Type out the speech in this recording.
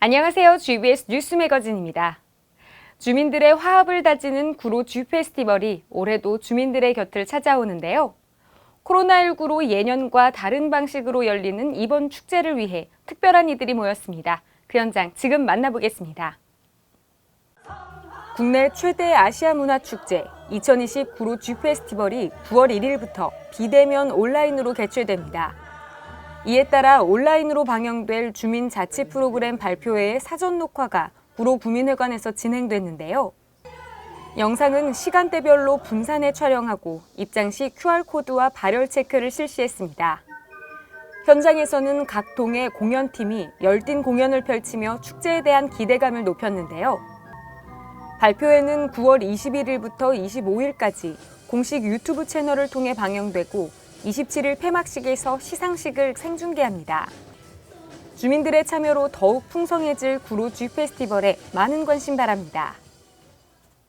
안녕하세요. GBS 뉴스 매거진입니다. 주민들의 화합을 다지는 구로 쥐 페스티벌이 올해도 주민들의 곁을 찾아오는데요. 코로나19로 예년과 다른 방식으로 열리는 이번 축제를 위해 특별한 이들이 모였습니다. 그 현장 지금 만나보겠습니다. 국내 최대 아시아 문화 축제 2020 구로 쥐 페스티벌이 9월 1일부터 비대면 온라인으로 개최됩니다. 이에 따라 온라인으로 방영될 주민 자치 프로그램 발표회의 사전 녹화가 구로 구민회관에서 진행됐는데요. 영상은 시간대별로 분산해 촬영하고 입장 시 QR코드와 발열 체크를 실시했습니다. 현장에서는 각 동의 공연팀이 열띤 공연을 펼치며 축제에 대한 기대감을 높였는데요. 발표회는 9월 21일부터 25일까지 공식 유튜브 채널을 통해 방영되고 27일 폐막식에서 시상식을 생중계합니다. 주민들의 참여로 더욱 풍성해질 구로 쥐 페스티벌에 많은 관심 바랍니다.